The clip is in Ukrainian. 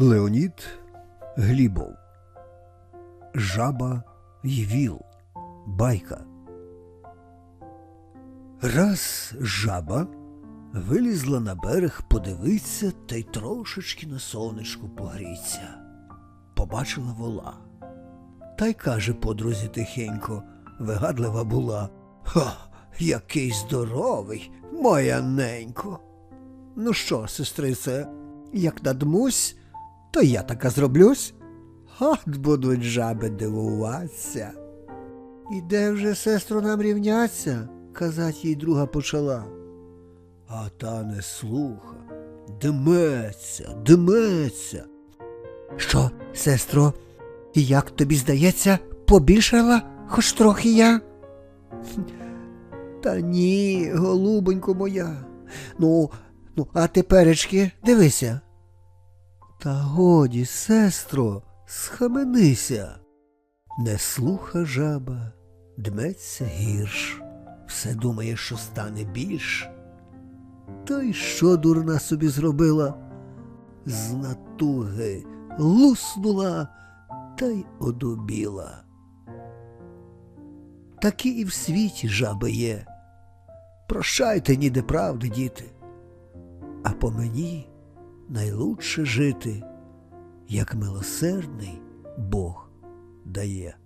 Леонід Глібов Жаба й віл. Байка. Раз жаба вилізла на берег подивиться та й трошечки на сонечку погріться. Побачила вола. Та й каже подрузі тихенько, вигадлива була. Ха, який здоровий, моя ненько. Ну що, сестрице, як надмусь, то я така зроблюсь. От будуть жаби дивуватися. І де вже, сестру, нам рівняться, казать їй друга почала. А та не слуха, дметься, дметься. Що, сестро, як тобі здається, побільшала хоч трохи я? Та ні, голубонько моя. Ну, ну, а теперечки дивися. Та годі, сестро, схаменися. Не слуха жаба, дметься гірш, все думає, що стане більш. Та й що дурна собі зробила? З натуги луснула та й одубіла. Такі і в світі жаби є. Прощайте ніде правди, діти. А по мені найлучше жити, як милосердний Бог дає.